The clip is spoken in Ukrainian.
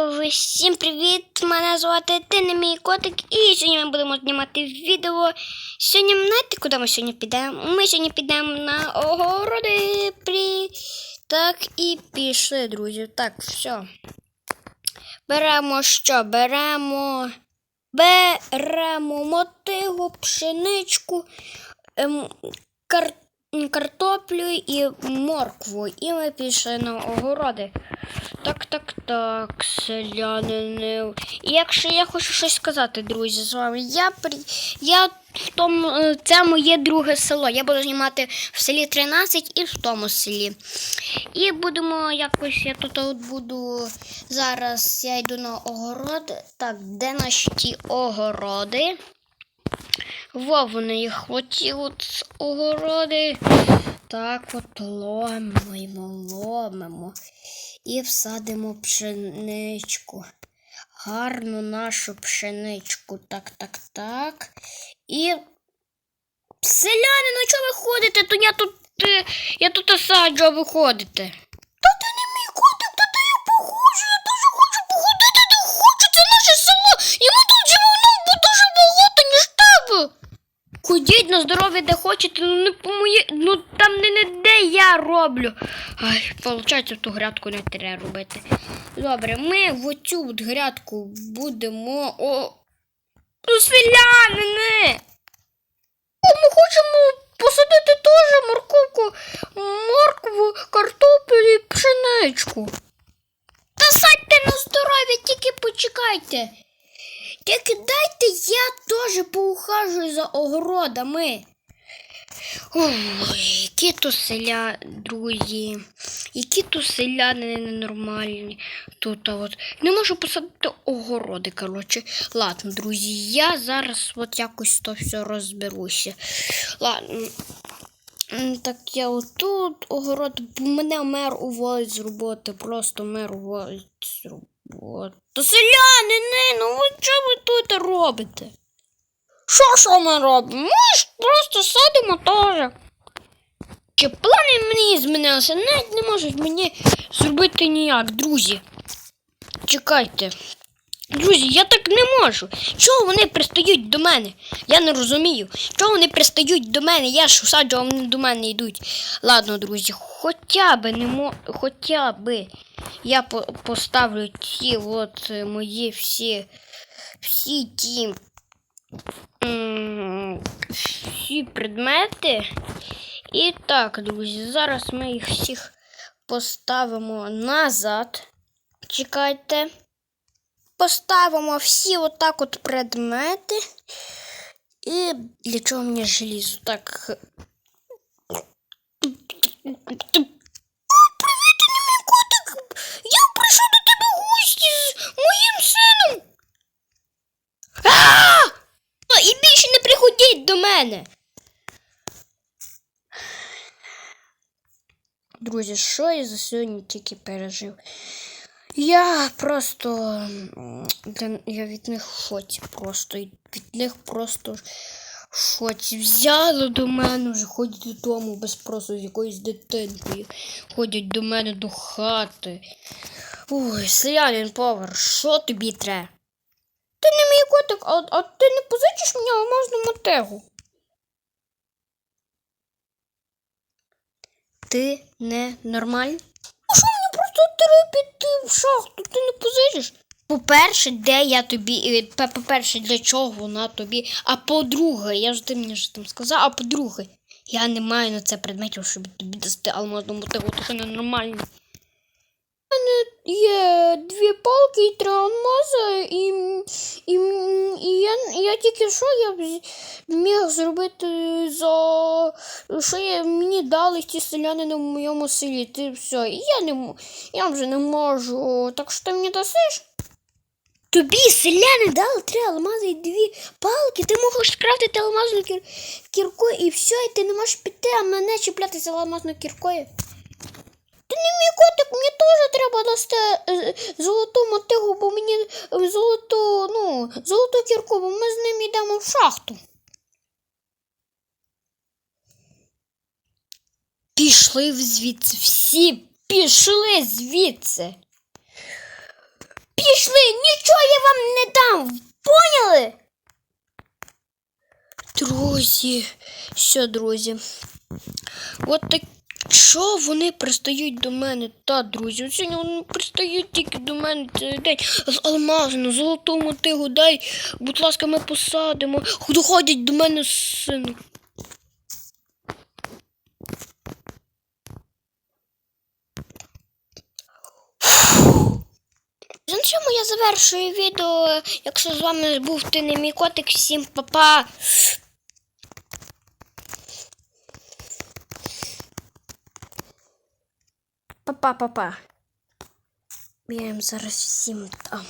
Всім привіт! Мене звати Тини, мій котик, і сьогодні ми будемо знімати відео. Сьогодні, знаєте, куди ми сьогодні підемо? Ми сьогодні підемо на огороди. При... Так і пішли, друзі. Так, все. Беремо що? Беремо. Беремо мотигу, пшеничку, ем, кар... картоплю і моркву. І ми пішли на огороди. Так, так, так, селянини. І якщо я хочу щось сказати, друзі, з вами, я при... я в тому, е, це моє друге село. Я буду знімати в селі 13 і в тому селі. І будемо якось, я тут от буду. Зараз я йду на огород. Так, де наші ті огороди? Во, вони їх оті от огороди. Так от ломимо, ломимо і всадимо пшеничку. Гарну нашу пшеничку. Так, так, так. І. Селяни, ну чого ви ходите? То я тут. е, Я тут саджу, а ви ходите. Та ти не мій котик, та ти я похожу, я дуже хочу походити, не хочу, це наше село. І ми тут живемо ну, дуже багато, ніж тебе. Ходіть на здоров'я, де хочете, ну не по моє, ну там не, не де я роблю. Ай, виходить, ту грядку не треба робити. Добре, ми в оцю от грядку будемо. О... Ну, селянини! Ми хочемо посадити теж морковку, моркву, картоплю і пшеничку. Та садьте на здоров'я, тільки почекайте. Тільки дайте я теж поухажую за огородами. Ой, які то селя, друзі, які то селяни ненормальні. Тут от не можу посадити огороди. Коротше, ладно, друзі, я зараз от якось то все розберуся. Ладно. Так я отут огород, бо мене мер уволить з роботи, просто мер уволить з роботи. То селяни, не, ну ви що ви тут робите? Що що ми робимо? Ми ж просто садимо теж. Чи плани мені змінилися? Навіть не можуть мені зробити ніяк, друзі. Чекайте. Друзі, я так не можу. Чого вони пристають до мене? Я не розумію. Чого вони пристають до мене? Я ж саджу, а вони до мене йдуть. Ладно, друзі, хоча би не мо... хоча би я по- поставлю ті от е, мої всі всі ті всі предмети. І так, друзі, зараз ми їх всіх поставимо назад. Чекайте. Поставимо всі отак от предмети. І для чого мені желізо? Так. О, привіт, мій котик! Я прийшов до тебе в гості з моїм сином. А! О, І більше не приходіть до мене. Друзі, що я за сьогодні тільки пережив? Я просто. Я від них в шоці просто. Від них просто в шоці. Взяли до мене вже ходять додому без просто з якоюсь дитинкою. Ходять до мене до хати. Ой, селянин повар, що тобі треба? Ти не мій котик, а, а ти не позичиш мені алмазну мотегу? Ти не нормальний? А що мені просто треба піти в шахту? Ти не позичиш? По-перше, де я тобі. е, По-перше, для чого вона тобі? А по-друге, я ж ти мені ж там сказав, а по-друге, я не маю на це предметів, щоб тобі дасти алмазну мотигу, то це ненормально. У мене є дві палки і три алмази, і, і, і я, я тільки що я міг зробити за що я, мені дали ті селянини в моєму селі. Ти все. І я не я вже не можу. Так що ти мені дасиш? Тобі селяни дали три алмази і дві палки. Ти можеш скрафтити алмазну кір... кірку і все, і ти не можеш піти, а мене чіплятися алмазною кіркою. Ти не мій котик, мені теж треба дасти е, золоту мотигу, бо мені е, золоту, ну, золоту кірку, бо ми з ним йдемо в шахту. Пішли звідси, всі пішли звідси. Пішли нічого я вам не дам. Поняли? Друзі, що, друзі? От так. Що вони пристають до мене? Та, друзі, сьогодні вони пристають тільки до мене цей день. З алмазу, золотому мотигу, дай, будь ласка, ми посадимо. Доходять до мене сину. На цьому я завершую відео. Якщо з вами був ти не мій котик, всім па-па. Па-па-па-па. Я зараз всім там.